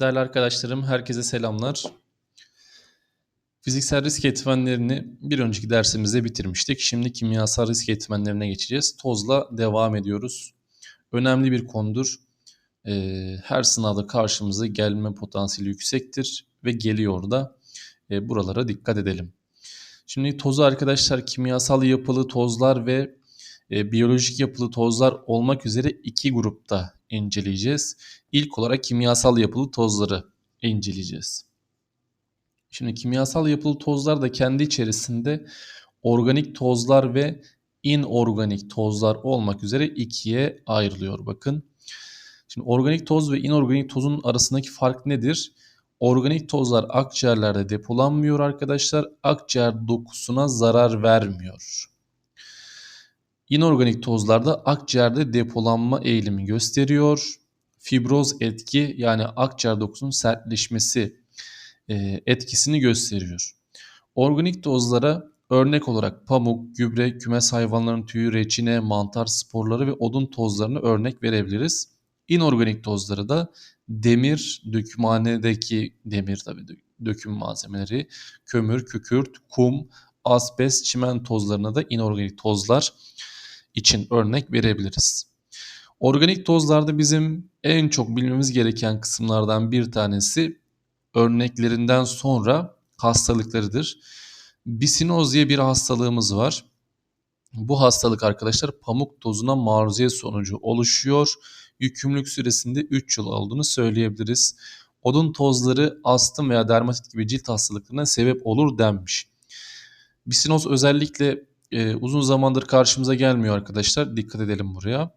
Değerli arkadaşlarım, herkese selamlar. Fiziksel risk etmenlerini bir önceki dersimizde bitirmiştik. Şimdi kimyasal risk etmenlerine geçeceğiz. Tozla devam ediyoruz. Önemli bir konudur. Ee, her sınavda karşımıza gelme potansiyeli yüksektir ve geliyor da. Ee, buralara dikkat edelim. Şimdi tozu arkadaşlar kimyasal yapılı tozlar ve e, biyolojik yapılı tozlar olmak üzere iki grupta inceleyeceğiz. İlk olarak kimyasal yapılı tozları inceleyeceğiz. Şimdi kimyasal yapılı tozlar da kendi içerisinde organik tozlar ve inorganik tozlar olmak üzere ikiye ayrılıyor bakın. Şimdi organik toz ve inorganik tozun arasındaki fark nedir? Organik tozlar akciğerlerde depolanmıyor arkadaşlar. Akciğer dokusuna zarar vermiyor. İnorganik tozlarda akciğerde depolanma eğilimi gösteriyor. Fibroz etki yani akciğer dokusunun sertleşmesi e, etkisini gösteriyor. Organik tozlara örnek olarak pamuk, gübre, kümes hayvanlarının tüyü, reçine, mantar sporları ve odun tozlarını örnek verebiliriz. İnorganik tozları da demir, dökümhanedeki demir tabii döküm malzemeleri, kömür, kükürt, kum, asbest, çimen tozlarına da inorganik tozlar için örnek verebiliriz. Organik tozlarda bizim en çok bilmemiz gereken kısımlardan bir tanesi örneklerinden sonra hastalıklarıdır. Bisinoz diye bir hastalığımız var. Bu hastalık arkadaşlar pamuk tozuna maruziyet sonucu oluşuyor. Yükümlülük süresinde 3 yıl olduğunu söyleyebiliriz. Odun tozları astım veya dermatit gibi cilt hastalıklarına sebep olur denmiş. Bisinoz özellikle e, uzun zamandır karşımıza gelmiyor arkadaşlar. Dikkat edelim buraya.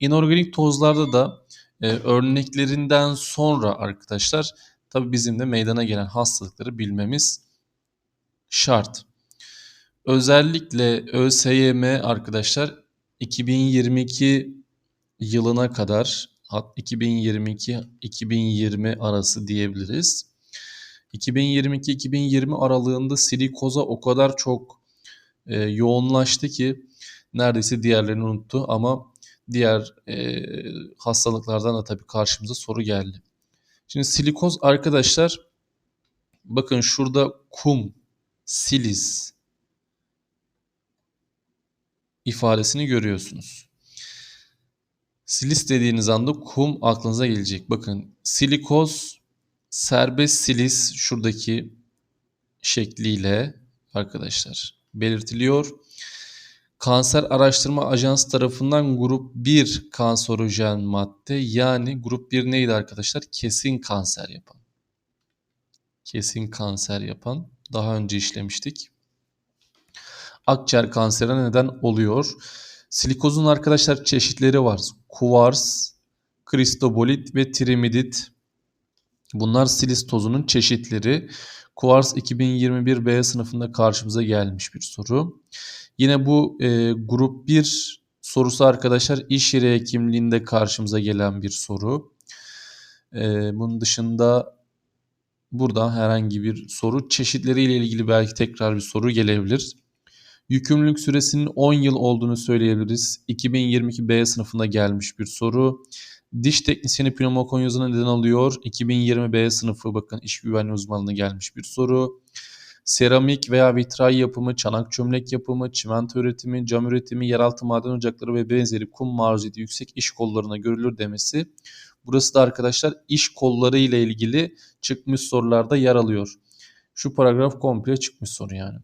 İnorganik tozlarda da e, örneklerinden sonra arkadaşlar tabi bizim de meydana gelen hastalıkları bilmemiz şart. Özellikle ÖSYM arkadaşlar 2022 yılına kadar 2022-2020 arası diyebiliriz. 2022-2020 aralığında silikoza o kadar çok e, yoğunlaştı ki neredeyse diğerlerini unuttu ama diğer e, hastalıklardan da tabii karşımıza soru geldi. Şimdi silikoz arkadaşlar bakın şurada kum, silis ifadesini görüyorsunuz. Silis dediğiniz anda kum aklınıza gelecek. Bakın silikoz serbest silis şuradaki şekliyle arkadaşlar belirtiliyor. Kanser Araştırma Ajansı tarafından grup 1 kanserojen madde yani grup 1 neydi arkadaşlar? Kesin kanser yapan. Kesin kanser yapan. Daha önce işlemiştik. Akciğer kanserine neden oluyor. Silikozun arkadaşlar çeşitleri var. Kuvars, kristobolit ve trimidit. Bunlar silis tozunun çeşitleri. Kuvars 2021 B sınıfında karşımıza gelmiş bir soru. Yine bu e, grup 1 sorusu arkadaşlar iş yeri hekimliğinde karşımıza gelen bir soru. E, bunun dışında burada herhangi bir soru çeşitleriyle ilgili belki tekrar bir soru gelebilir. Yükümlülük süresinin 10 yıl olduğunu söyleyebiliriz. 2022 B sınıfında gelmiş bir soru. Diş teknisyeni pneumokonyozuna neden alıyor. 2020 B sınıfı bakın iş güvenliği uzmanlığına gelmiş bir soru. Seramik veya vitray yapımı, çanak çömlek yapımı, çimento üretimi, cam üretimi, yeraltı maden ocakları ve benzeri kum maruziyeti yüksek iş kollarına görülür demesi. Burası da arkadaşlar iş kolları ile ilgili çıkmış sorularda yer alıyor. Şu paragraf komple çıkmış soru yani.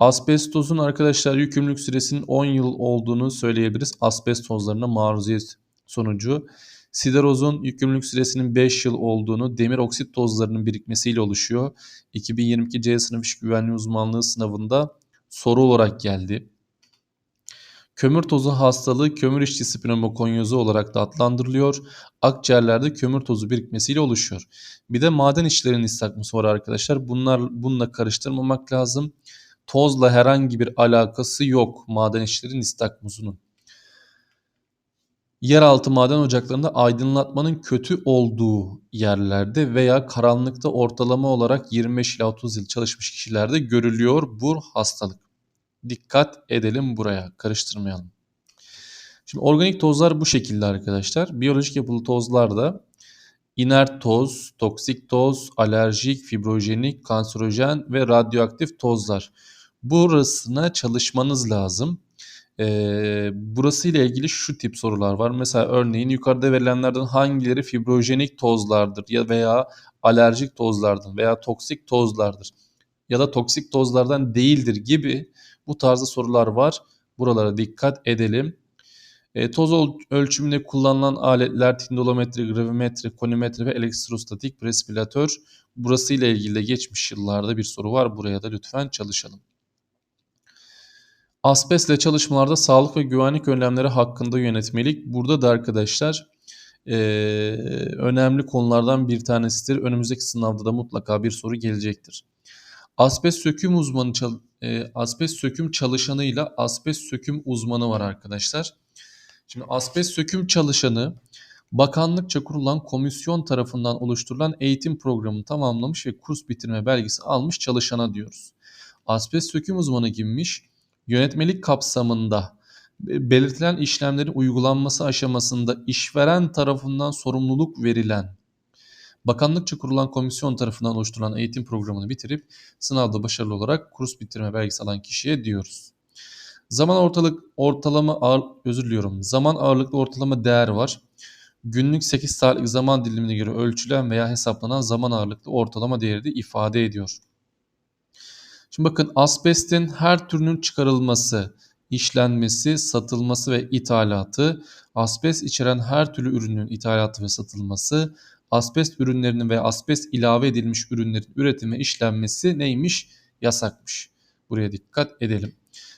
Asbestozun arkadaşlar yükümlülük süresinin 10 yıl olduğunu söyleyebiliriz. Asbest tozlarına maruziyet sonucu siderozun yükümlülük süresinin 5 yıl olduğunu demir oksit tozlarının birikmesiyle oluşuyor. 2022 C sınıf iş güvenliği uzmanlığı sınavında soru olarak geldi. Kömür tozu hastalığı kömür işçisi pneumokonyozu olarak da adlandırılıyor. Akciğerlerde kömür tozu birikmesiyle oluşuyor. Bir de maden işçilerinin istakması var arkadaşlar. Bunlar bununla karıştırmamak lazım. Tozla herhangi bir alakası yok maden işçilerin istakmuzunun yeraltı maden ocaklarında aydınlatmanın kötü olduğu yerlerde veya karanlıkta ortalama olarak 25 ila 30 yıl çalışmış kişilerde görülüyor bu hastalık. Dikkat edelim buraya, karıştırmayalım. Şimdi organik tozlar bu şekilde arkadaşlar. Biyolojik yapılı tozlar da inert toz, toksik toz, alerjik, fibrojenik, kanserojen ve radyoaktif tozlar. Burasına çalışmanız lazım. Ee, burası ile ilgili şu tip sorular var. Mesela örneğin yukarıda verilenlerden hangileri fibrojenik tozlardır ya veya alerjik tozlardır veya toksik tozlardır ya da toksik tozlardan değildir gibi bu tarzda sorular var. Buralara dikkat edelim. E, toz ölçümünde kullanılan aletler tindolometri, gravimetri, konimetri ve elektrostatik prespiratör. Burası ile ilgili de geçmiş yıllarda bir soru var. Buraya da lütfen çalışalım. Asbestle çalışmalarda sağlık ve güvenlik önlemleri hakkında yönetmelik. Burada da arkadaşlar e, önemli konulardan bir tanesidir. Önümüzdeki sınavda da mutlaka bir soru gelecektir. Asbest söküm uzmanı e, asbest söküm çalışanıyla asbest söküm uzmanı var arkadaşlar. Şimdi asbest söküm çalışanı bakanlıkça kurulan komisyon tarafından oluşturulan eğitim programını tamamlamış ve kurs bitirme belgesi almış çalışana diyoruz. Asbest söküm uzmanı kimmiş? Yönetmelik kapsamında belirtilen işlemlerin uygulanması aşamasında işveren tarafından sorumluluk verilen bakanlıkça kurulan komisyon tarafından oluşturulan eğitim programını bitirip sınavda başarılı olarak kurs bitirme belgesi alan kişiye diyoruz. Zaman ortalık ortalama ağır, özür diliyorum. Zaman ağırlıklı ortalama değer var. Günlük 8 saatlik zaman dilimine göre ölçülen veya hesaplanan zaman ağırlıklı ortalama değeri de ifade ediyor. Şimdi bakın asbestin her türünün çıkarılması, işlenmesi, satılması ve ithalatı, asbest içeren her türlü ürünün ithalatı ve satılması, asbest ürünlerinin ve asbest ilave edilmiş ürünlerin üretimi işlenmesi neymiş? Yasakmış. Buraya dikkat edelim.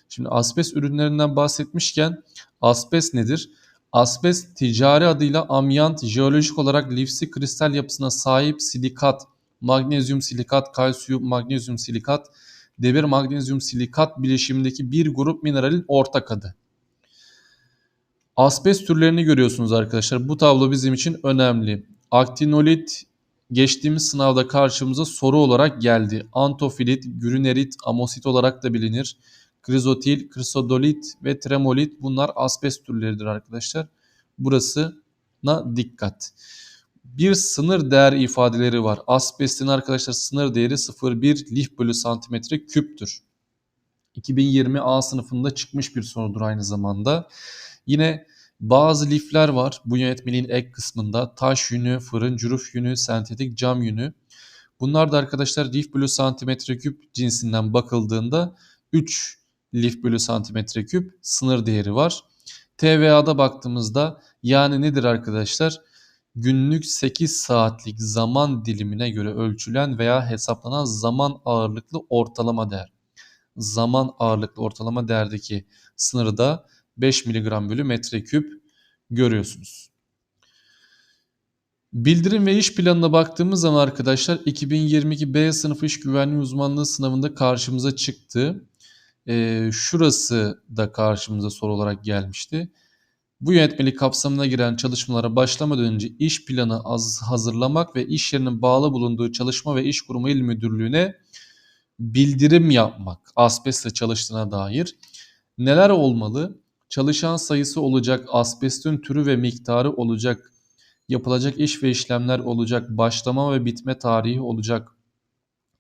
Şimdi asbest ürünlerinden bahsetmişken asbest nedir? Asbest ticari adıyla amyant, jeolojik olarak lifsi kristal yapısına sahip silikat, magnezyum silikat, kalsiyum magnezyum silikat, demir magnezyum silikat bileşimindeki bir grup mineralin ortak adı. Asbest türlerini görüyorsunuz arkadaşlar. Bu tablo bizim için önemli. Aktinolit geçtiğimiz sınavda karşımıza soru olarak geldi. Antofilit, gürünerit, amosit olarak da bilinir. Krizotil, krisodolit ve tremolit bunlar asbest türleridir arkadaşlar. Burasına dikkat. Bir sınır değer ifadeleri var. Asbestin arkadaşlar sınır değeri 0,1 lif bölü santimetre küptür. 2020 A sınıfında çıkmış bir sorudur aynı zamanda. Yine bazı lifler var bu yönetmeliğin ek kısmında. Taş yünü, fırın, cüruf yünü, sentetik cam yünü. Bunlar da arkadaşlar lif bölü santimetre küp cinsinden bakıldığında 3 lif bölü santimetre küp sınır değeri var. TVA'da baktığımızda yani nedir arkadaşlar? Günlük 8 saatlik zaman dilimine göre ölçülen veya hesaplanan zaman ağırlıklı ortalama değer. Zaman ağırlıklı ortalama değerdeki sınırı da 5 mg bölü metreküp görüyorsunuz. Bildirim ve iş planına baktığımız zaman arkadaşlar 2022 B sınıfı iş güvenliği uzmanlığı sınavında karşımıza çıktı. Ee, şurası da karşımıza soru olarak gelmişti. Bu yönetmelik kapsamına giren çalışmalara başlamadan önce iş planı az hazırlamak ve iş yerinin bağlı bulunduğu çalışma ve iş kurumu il müdürlüğüne bildirim yapmak asbestle çalıştığına dair neler olmalı? Çalışan sayısı olacak, asbestin türü ve miktarı olacak, yapılacak iş ve işlemler olacak, başlama ve bitme tarihi olacak,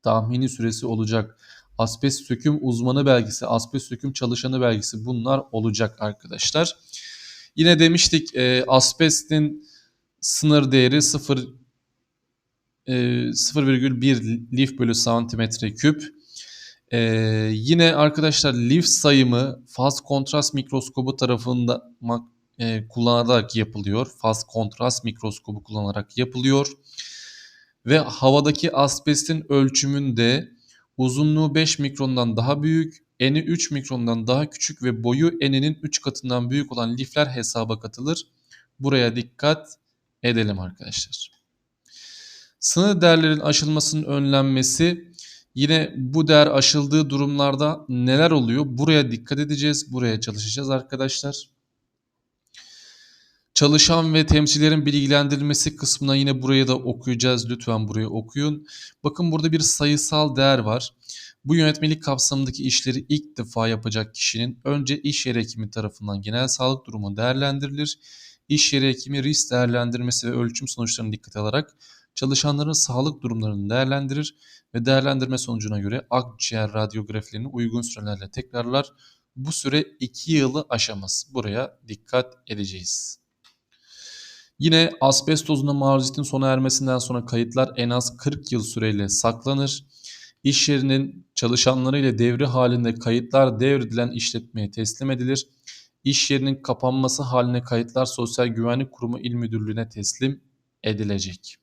tahmini süresi olacak, asbest söküm uzmanı belgesi, asbest söküm çalışanı belgesi bunlar olacak arkadaşlar. Yine demiştik e, asbestin sınır değeri 0 e, 0,1 lif bölü santimetre küp. Ee, yine arkadaşlar lif sayımı faz kontrast mikroskobu tarafında e, kullanarak yapılıyor. Faz kontrast mikroskobu kullanarak yapılıyor. Ve havadaki asbestin ölçümünde uzunluğu 5 mikrondan daha büyük, eni 3 mikrondan daha küçük ve boyu eninin 3 katından büyük olan lifler hesaba katılır. Buraya dikkat edelim arkadaşlar. Sınır değerlerin aşılmasının önlenmesi Yine bu değer aşıldığı durumlarda neler oluyor? Buraya dikkat edeceğiz. Buraya çalışacağız arkadaşlar. Çalışan ve temsillerin bilgilendirilmesi kısmına yine buraya da okuyacağız. Lütfen buraya okuyun. Bakın burada bir sayısal değer var. Bu yönetmelik kapsamındaki işleri ilk defa yapacak kişinin önce iş yeri hekimi tarafından genel sağlık durumu değerlendirilir. iş yeri hekimi risk değerlendirmesi ve ölçüm sonuçlarını dikkate alarak çalışanların sağlık durumlarını değerlendirir ve değerlendirme sonucuna göre akciğer radyografilerini uygun sürelerle tekrarlar. Bu süre 2 yılı aşamaz. Buraya dikkat edeceğiz. Yine asbestozuna maruziyetin sona ermesinden sonra kayıtlar en az 40 yıl süreyle saklanır. İş yerinin çalışanları ile devri halinde kayıtlar devredilen işletmeye teslim edilir. İş yerinin kapanması haline kayıtlar Sosyal Güvenlik Kurumu İl Müdürlüğü'ne teslim edilecek.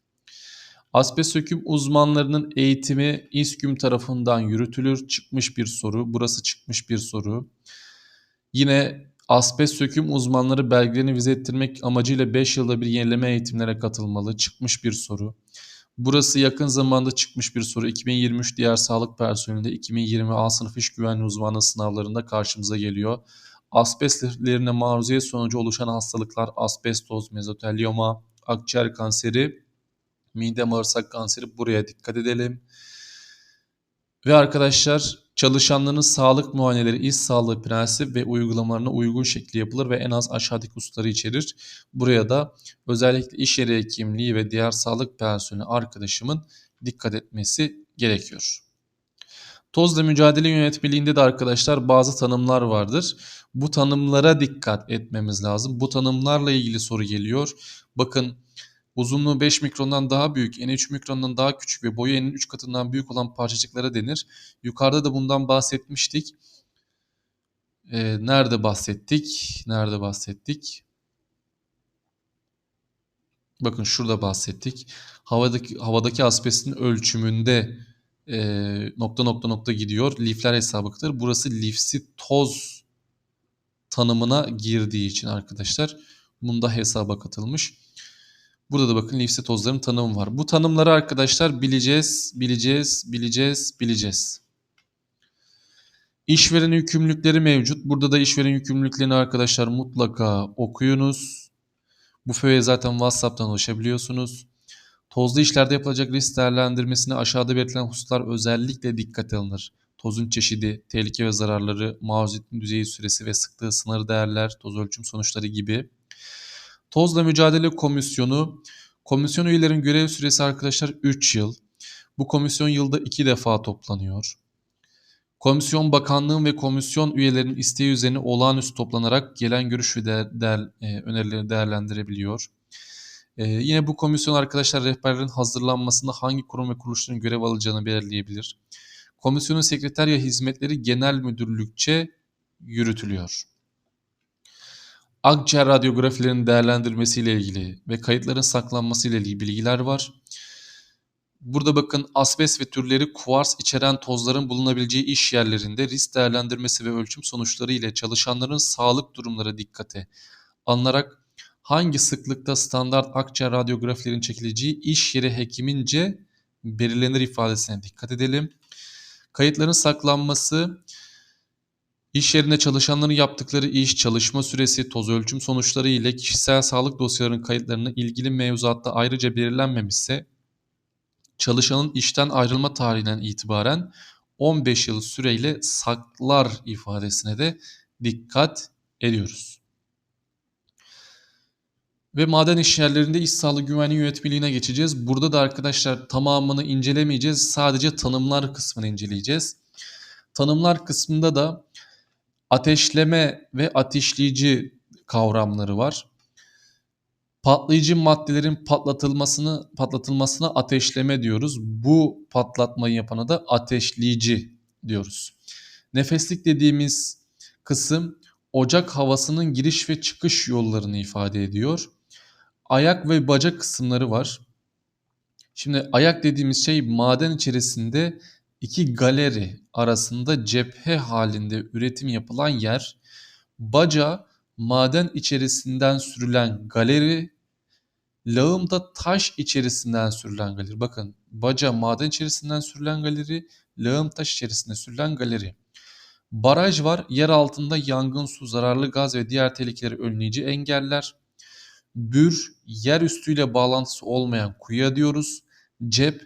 Asbest söküm uzmanlarının eğitimi İSKÜM tarafından yürütülür. Çıkmış bir soru. Burası çıkmış bir soru. Yine asbest söküm uzmanları belgelerini vize ettirmek amacıyla 5 yılda bir yenileme eğitimlere katılmalı. Çıkmış bir soru. Burası yakın zamanda çıkmış bir soru. 2023 diğer sağlık personelinde 2020 A sınıf iş güvenliği uzmanlığı sınavlarında karşımıza geliyor. Asbestlerine maruziyet sonucu oluşan hastalıklar asbestoz, mezotelioma, akciğer kanseri, mide bağırsak kanseri buraya dikkat edelim. Ve arkadaşlar çalışanların sağlık muayeneleri iş sağlığı prensip ve uygulamalarına uygun şekilde yapılır ve en az aşağıdaki hususları içerir. Buraya da özellikle iş yeri hekimliği ve diğer sağlık personeli arkadaşımın dikkat etmesi gerekiyor. Tozla mücadele yönetmeliğinde de arkadaşlar bazı tanımlar vardır. Bu tanımlara dikkat etmemiz lazım. Bu tanımlarla ilgili soru geliyor. Bakın uzunluğu 5 mikrondan daha büyük, eni 3 mikrondan daha küçük ve boyu enin 3 katından büyük olan parçacıklara denir. Yukarıda da bundan bahsetmiştik. Ee, nerede bahsettik? Nerede bahsettik? Bakın şurada bahsettik. Havadaki havadaki asbestin ölçümünde e, nokta nokta nokta gidiyor. Lifler hesabıdır. Burası lifsi toz tanımına girdiği için arkadaşlar bunda hesaba katılmış. Burada da bakın lifsi tozların tanımı var. Bu tanımları arkadaşlar bileceğiz, bileceğiz, bileceğiz, bileceğiz. İşveren yükümlülükleri mevcut. Burada da işveren yükümlülüklerini arkadaşlar mutlaka okuyunuz. Bu föye zaten WhatsApp'tan ulaşabiliyorsunuz. Tozlu işlerde yapılacak risk değerlendirmesine aşağıda belirtilen hususlar özellikle dikkate alınır. Tozun çeşidi, tehlike ve zararları, maruziyetin düzeyi süresi ve sıklığı sınırı değerler, toz ölçüm sonuçları gibi. Tozla Mücadele Komisyonu, komisyon üyelerinin görev süresi arkadaşlar 3 yıl. Bu komisyon yılda 2 defa toplanıyor. Komisyon bakanlığın ve komisyon üyelerinin isteği üzerine olağanüstü toplanarak gelen görüş ve değer, değer, e, önerileri değerlendirebiliyor. Ee, yine bu komisyon arkadaşlar rehberlerin hazırlanmasında hangi kurum ve kuruluşların görev alacağını belirleyebilir. Komisyonun sekreterya hizmetleri genel müdürlükçe yürütülüyor. Akciğer radyografilerinin değerlendirmesiyle ilgili ve kayıtların saklanması ile ilgili bilgiler var. Burada bakın asbest ve türleri kuvars içeren tozların bulunabileceği iş yerlerinde risk değerlendirmesi ve ölçüm sonuçları ile çalışanların sağlık durumları dikkate alınarak hangi sıklıkta standart akciğer radyografilerin çekileceği iş yeri hekimince belirlenir ifadesine dikkat edelim. Kayıtların saklanması, iş yerinde çalışanların yaptıkları iş, çalışma süresi, toz ölçüm sonuçları ile kişisel sağlık dosyalarının kayıtlarını ilgili mevzuatta ayrıca belirlenmemişse, çalışanın işten ayrılma tarihinden itibaren 15 yıl süreyle saklar ifadesine de dikkat ediyoruz. Ve maden işyerlerinde iş sağlığı güvenliği yönetmeliğine geçeceğiz. Burada da arkadaşlar tamamını incelemeyeceğiz. Sadece tanımlar kısmını inceleyeceğiz. Tanımlar kısmında da ateşleme ve ateşleyici kavramları var. Patlayıcı maddelerin patlatılmasını patlatılmasına ateşleme diyoruz. Bu patlatmayı yapana da ateşleyici diyoruz. Nefeslik dediğimiz kısım ocak havasının giriş ve çıkış yollarını ifade ediyor ayak ve bacak kısımları var. Şimdi ayak dediğimiz şey maden içerisinde iki galeri arasında cephe halinde üretim yapılan yer. Baca maden içerisinden sürülen galeri, lağımda taş içerisinden sürülen galeri. Bakın baca maden içerisinden sürülen galeri, lağım taş içerisinde sürülen galeri. Baraj var. Yer altında yangın, su, zararlı gaz ve diğer tehlikeleri önleyici engeller. Bür, yer üstüyle bağlantısı olmayan kuyuya diyoruz. Cep,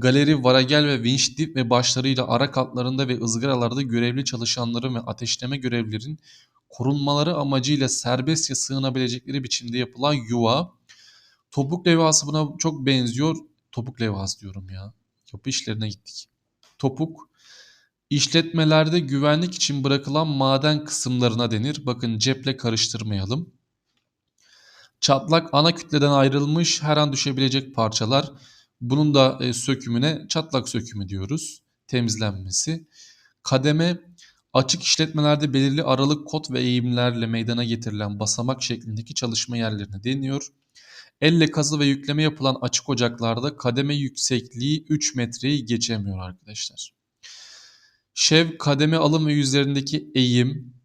galeri, varagel ve vinç dip ve başlarıyla ara katlarında ve ızgaralarda görevli çalışanların ve ateşleme görevlilerin korunmaları amacıyla serbestçe sığınabilecekleri biçimde yapılan yuva. Topuk levhası buna çok benziyor. Topuk levhası diyorum ya. Yapı işlerine gittik. Topuk işletmelerde güvenlik için bırakılan maden kısımlarına denir. Bakın ceple karıştırmayalım. Çatlak ana kütleden ayrılmış her an düşebilecek parçalar. Bunun da e, sökümüne çatlak sökümü diyoruz. Temizlenmesi. Kademe açık işletmelerde belirli aralık kod ve eğimlerle meydana getirilen basamak şeklindeki çalışma yerlerine deniyor. Elle kazı ve yükleme yapılan açık ocaklarda kademe yüksekliği 3 metreyi geçemiyor arkadaşlar. Şev kademe alım ve yüzlerindeki eğim,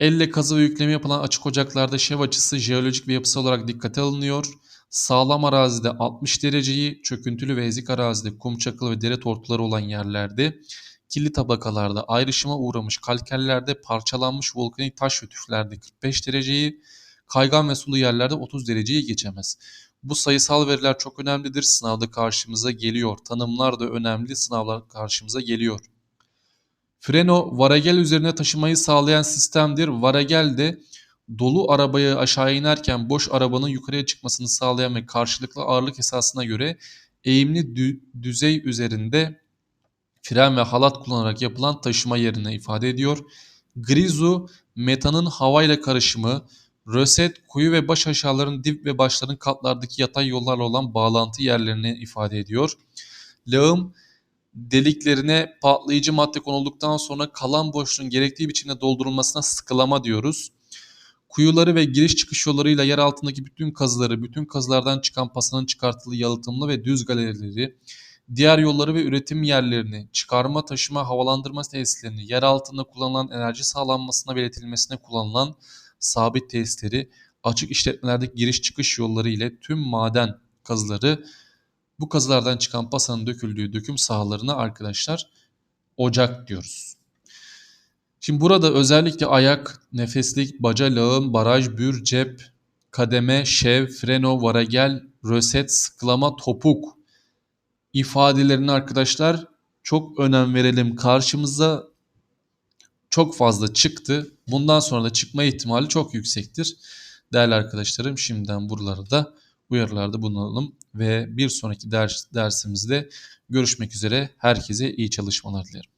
Elle kazı ve yükleme yapılan açık ocaklarda şev açısı jeolojik ve yapısal olarak dikkate alınıyor. Sağlam arazide 60 dereceyi, çöküntülü ve ezik arazide kum çakıl ve dere tortuları olan yerlerde, kirli tabakalarda ayrışıma uğramış kalkerlerde parçalanmış volkanik taş ve tüflerde 45 dereceyi, kaygan ve sulu yerlerde 30 dereceyi geçemez. Bu sayısal veriler çok önemlidir. Sınavda karşımıza geliyor. Tanımlar da önemli. Sınavlar karşımıza geliyor. Freno varagel üzerine taşımayı sağlayan sistemdir. Varagel de dolu arabayı aşağı inerken boş arabanın yukarıya çıkmasını sağlayan ve karşılıklı ağırlık esasına göre eğimli dü- düzey üzerinde fren ve halat kullanarak yapılan taşıma yerine ifade ediyor. Grizu metanın havayla karışımı, röset, kuyu ve baş aşağıların dip ve başların katlardaki yatay yollarla olan bağlantı yerlerini ifade ediyor. Lağım deliklerine patlayıcı madde konulduktan sonra kalan boşluğun gerektiği biçimde doldurulmasına sıkılama diyoruz. Kuyuları ve giriş çıkış yollarıyla yer altındaki bütün kazıları, bütün kazılardan çıkan pasanın çıkartıldığı yalıtımlı ve düz galerileri, diğer yolları ve üretim yerlerini, çıkarma, taşıma, havalandırma tesislerini, yer altında kullanılan enerji sağlanmasına ve iletilmesine kullanılan sabit tesisleri, açık işletmelerdeki giriş çıkış yolları ile tüm maden kazıları, bu kazılardan çıkan pasanın döküldüğü döküm sahalarına arkadaşlar ocak diyoruz. Şimdi burada özellikle ayak, nefeslik, baca lağım, baraj, bür, cep, kademe, şev, freno, varagel, röset, sıklama, topuk ifadelerini arkadaşlar çok önem verelim. Karşımıza çok fazla çıktı. Bundan sonra da çıkma ihtimali çok yüksektir. Değerli arkadaşlarım şimdiden buraları da uyarılarda bulunalım ve bir sonraki ders, dersimizde görüşmek üzere. Herkese iyi çalışmalar dilerim.